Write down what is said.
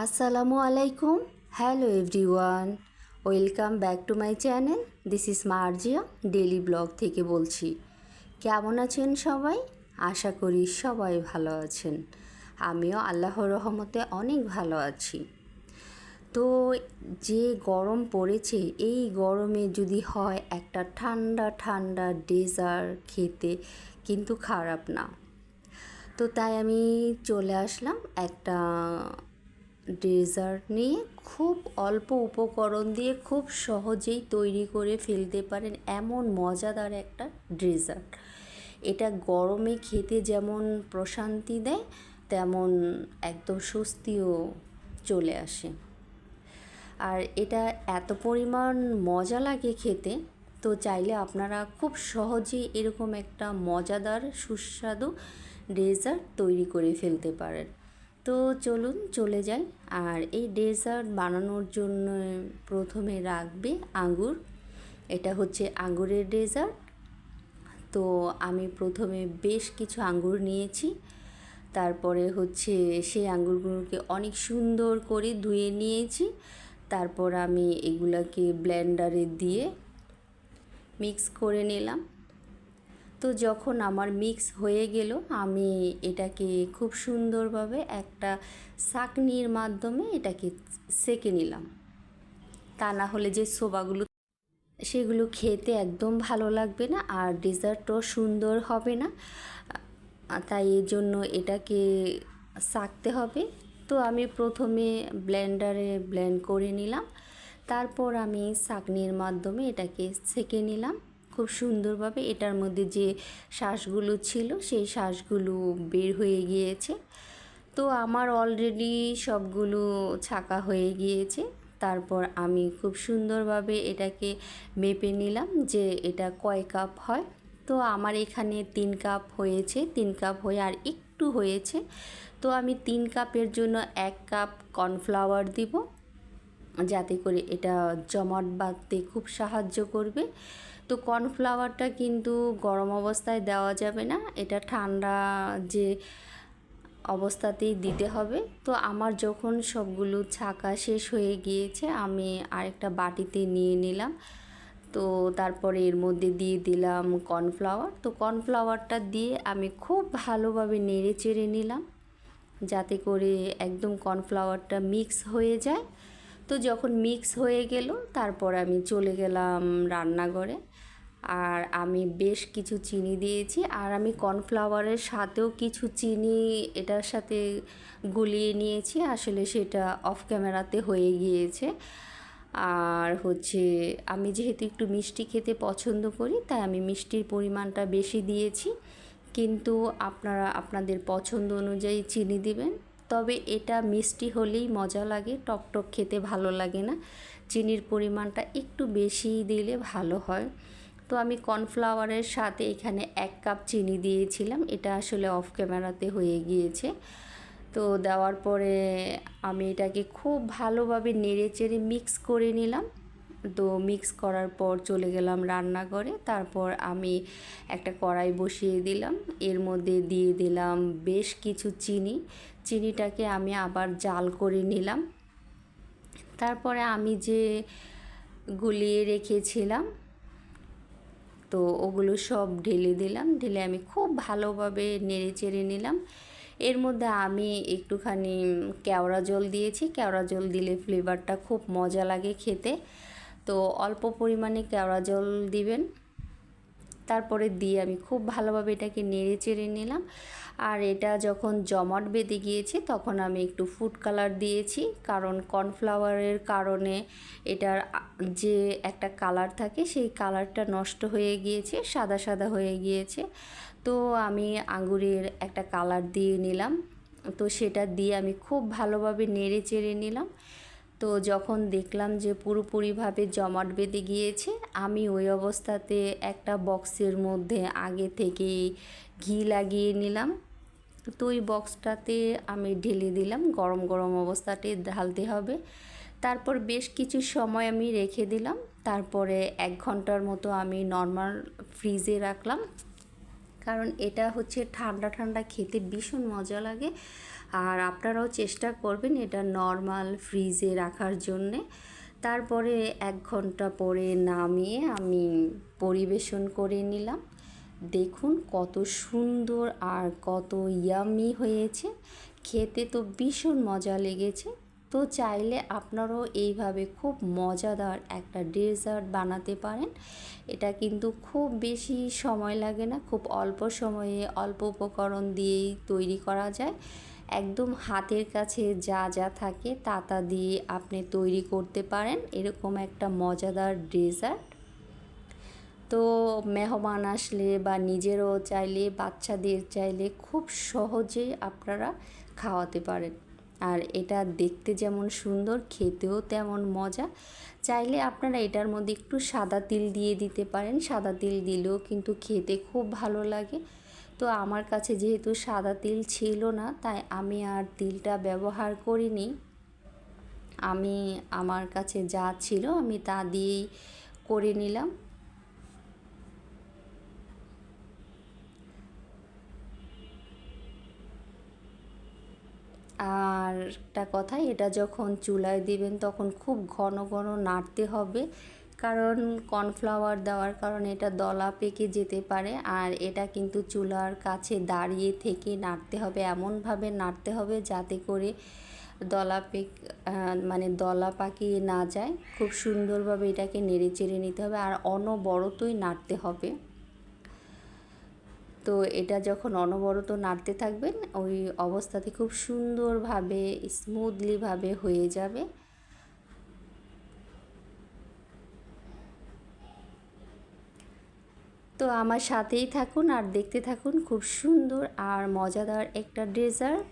আসসালামু আলাইকুম। Hello everyone welcome back to my channel this is Marzia daily blog থেকে বলছি। কেমন আছেন সবাই? আশা করি সবাই ভালো আছেন। আমিও আল্লাহর রহমতে অনেক ভালো আছি। তো যে গরম পড়েছে, এই গরমে যদি হয় একটা ঠান্ডা ঠান্ডা ডেজার্ট খেতে কিন্তু খারাপ না। তো তাই আমি চলে আসলাম একটা ডেজার্ট নিয়ে খুব অল্প উপকরণ দিয়ে খুব সহজেই তৈরি করে ফেলতে পারেন এমন মজাদার একটা ডেজার্ট। এটা গরমে খেতে যেমন প্রশান্তি দেয়, তেমন একদম স্বস্তিও চলে আসে। আর এটা এত পরিমাণ মজা লাগে খেতে, তো চাইলে আপনারা খুব সহজেই এরকম একটা মজাদার সুস্বাদু ডেজার্ট তৈরি করে ফেলতে পারেন। তো চলুন চলে যাই। আর এই ডেজার্ট বানানোর জন্য প্রথমে রাখবে আঙ্গুর। এটা হচ্ছে আঙ্গুরের ডেজার্ট। তো আমি প্রথমে বেশ কিছু আঙ্গুর নিয়েছি। তারপরে হচ্ছে সেই আঙ্গুরগুলোকে অনেক সুন্দর করে ধুয়ে নিয়েছি। তারপর আমি এগুলাকে ব্লেন্ডারে দিয়ে মিক্স করে নিলাম। তো যখন আমার মিক্স হয়ে গেল, আমি এটাকে খুব সুন্দরভাবে একটা সাকনির মাধ্যমে এটাকে সেকে নিলাম। তা না হলে যে সোবাগুলো সেগুলো খেতে একদম ভালো লাগবে না আর ডেজার্টও সুন্দর হবে না। তাই এর জন্য এটাকে সাকতে হবে। তো আমি প্রথমে ব্লেন্ডারে ব্লেন্ড করে নিলাম। তারপর আমি সাকনির মাধ্যমে এটাকে সেকে নিলাম। খুব সুন্দরভাবে এটার মধ্যে যে শ্বাসগুলো ছিল, সেই শ্বাসগুলো বের হয়ে গিয়েছে। তো আমার অলরেডি সবগুলো ছাকা হয়ে গিয়েছে। তারপর আমি খুব সুন্দরভাবে এটাকে মেপে নিলাম যে এটা কয় কাপ হয়। তো আমার এখানে তিন কাপ হয়েছে, তিন কাপ হয়ে আর একটু হয়েছে। তো আমি তিন কাপের জন্য এক কাপ কর্নফ্লাওয়ার দিব, যাতে করে এটা জমাট বাঁধতে খুব সাহায্য করবে। তো কর্নফ্লাওয়ারটা কিন্তু গরম অবস্থায় দেওয়া যাবে না। এটা ঠান্ডা যে অবস্থাতেই দিতে হবে। তো আমার যখন সবগুলো ছাকা শেষ হয়ে গিয়েছে, আমি আরেকটা বাটিতে নিয়ে নিলাম। তো তারপরে এর মধ্যে দিয়ে দিলাম কর্নফ্লাওয়ার। তো কর্নফ্লাওয়ারটা দিয়ে আমি খুব ভালোভাবে নেড়ে চেড়ে নিলাম, যাতে করে একদম কর্নফ্লাওয়ারটা মিক্স হয়ে যায়। তো যখন মিক্স হয়ে গেল, তারপর আমি চলে গেলাম রান্নাঘরে। আর আমি বেশ কিছু চিনি দিয়েছি আর আমি কর্নফ্লাওয়ারের সাথেও কিছু চিনি এটার সাথে গুলিয়ে নিয়েছি। আসলে সেটা অফ ক্যামেরাতে হয়ে গিয়েছে। আর হচ্ছে আমি যেহেতু একটু মিষ্টি খেতে পছন্দ করি, তাই আমি মিষ্টির পরিমাণটা বেশি দিয়েছি। কিন্তু আপনারা, আপনাদের পছন্দ অনুযায়ী চিনি দিবেন। তবে এটা মিষ্টি হলেই মজা লাগে, টক টক খেতে ভালো লাগে না। চিনির পরিমাণটা একটু বেশি দিলে ভালো হয়। তো আমি কর্নফ্লাওয়ারের সাথে এখানে এক কাপ চিনি দিয়েছিলাম। এটা আসলে অফ ক্যামেরাতে হয়ে গিয়েছে। তো দেওয়ার পরে আমি এটাকে খুব ভালোভাবে নেড়ে চেড়ে মিক্স করে নিলাম। তো মিক্স করার পর চলে গেলাম রান্নাঘরে। তারপর আমি একটা কড়াই বসিয়ে দিলাম। এর মধ্যে দিয়ে দিলাম বেশ কিছু চিনি। চিনিটাকে আমি আবার জাল করে নিলাম। তারপরে আমি যে গুলিয়ে রেখেছিলাম তো ওগুলো সব ঢেলে দিলাম। ঢেলে আমি খুব ভালোভাবে নেড়ে চেড়ে নিলাম। এর মধ্যে আমি একটুখানি কেওড়া জল দিয়েছি। কেওড়া জল দিলে ফ্লেভারটা খুব মজা লাগে খেতে। তো অল্প পরিমাণে কেওড়া জল দিবেন। তারপরে দিয়ে আমি খুব ভালোভাবে এটাকে নেড়ে চেড়ে নিলাম। আর এটা যখন জমাট বেঁধে গিয়েছে তখন আমি একটু ফুড কালার দিয়েছি, কারণ কর্নফ্লাওয়ারের কারণে এটার যে একটা কালার থাকে সেই কালারটা নষ্ট হয়ে গিয়েছে, সাদা সাদা হয়ে গিয়েছে। তো আমি আঙুরের একটা কালার দিয়ে নিলাম। তো সেটা দিয়ে আমি খুব ভালোভাবে নেড়ে চেড়ে নিলাম। তো যখন দেখলাম যে পুরোপুরিভাবে জমাট বেঁধে গিয়েছে, আমি ওই অবস্থাতে একটা বক্সের মধ্যে আগে থেকে ঘি লাগিয়ে নিলাম। তো ওই বক্সটাতে আমি ঢেলে দিলাম, গরম গরম অবস্থাতে ঢালতে হবে। তারপর বেশ কিছু সময় আমি রেখে দিলাম। তারপরে এক ঘণ্টার মতো আমি নর্মাল ফ্রিজে রাখলাম। কারণ এটা হচ্ছে ঠান্ডা ঠান্ডা খেতে ভীষণ মজা লাগে। আর আপনারাও চেষ্টা করবেন এটা নর্মাল ফ্রিজে রাখার জন্যে। তারপরে এক ঘণ্টা পরে নামিয়ে আমি পরিবেশন করে নিলাম। দেখুন কত সুন্দর আর কত ইয়ামি হয়েছে। খেতে তো ভীষণ মজা লেগেছে। তো চাইলে আপনারাও এইভাবে খুব মজাদার একটা ডেজার্ট বানাতে পারেন। এটা কিন্তু খুব বেশি সময় লাগে না, খুব অল্প সময়ে অল্প উপকরণ দিয়েই তৈরি করা যায়। একদম হাতের কাছে যা যা থাকে তা তা দিয়ে আপনি তৈরি করতে পারেন। এরকম একটা মজাদার ডেজার্ট। তো মেহমান আসলে বা নিজেরও চাইলে, বাচ্চাদের চাইলে খুব সহজে আপনারা খাওয়াতে পারেন। আর এটা দেখতে যেমন সুন্দর, খেতেও তেমন মজা। চাইলে আপনারা এটার মধ্যে একটু সাদা তিল দিয়ে দিতে পারেন। সাদা তিল দিলেও কিন্তু খেতে খুব ভালো লাগে। তো আমার কাছে যেহেতু সাদা তিল ছিল না, তাই আমি আর তিলটা ব্যবহার করিনি। আমি, আমার কাছে যা ছিল আমি তা দিয়েই করে নিলাম। আর একটা কথা, এটা যখন চুলায় দিবেন তখন খুব ঘন ঘন নাড়তে হবে। কারণ কর্নফ্লাওয়ার দেওয়ার কারণে এটা দলা পেকে যেতে পারে আর এটা কিন্তু চুলার কাছে দাঁড়িয়ে থেকে নাড়তে হবে, এমনভাবে নাড়তে হবে যাতে করে দলা পেক মানে দলা পাকিয়ে না যায়। খুব সুন্দরভাবে এটাকে নেড়ে চেড়ে নিতে হবে আর অনবরতই নাড়তে হবে। তো এটা যখন অনবরত নাড়তে থাকবেন, ওই অবস্থাতে খুব সুন্দরভাবে স্মুথলিভাবে হয়ে যাবে। তো আমার সাথেই থাকুন আর দেখতে থাকুন। খুব সুন্দর আর মজাদার একটা ডেজার্ট।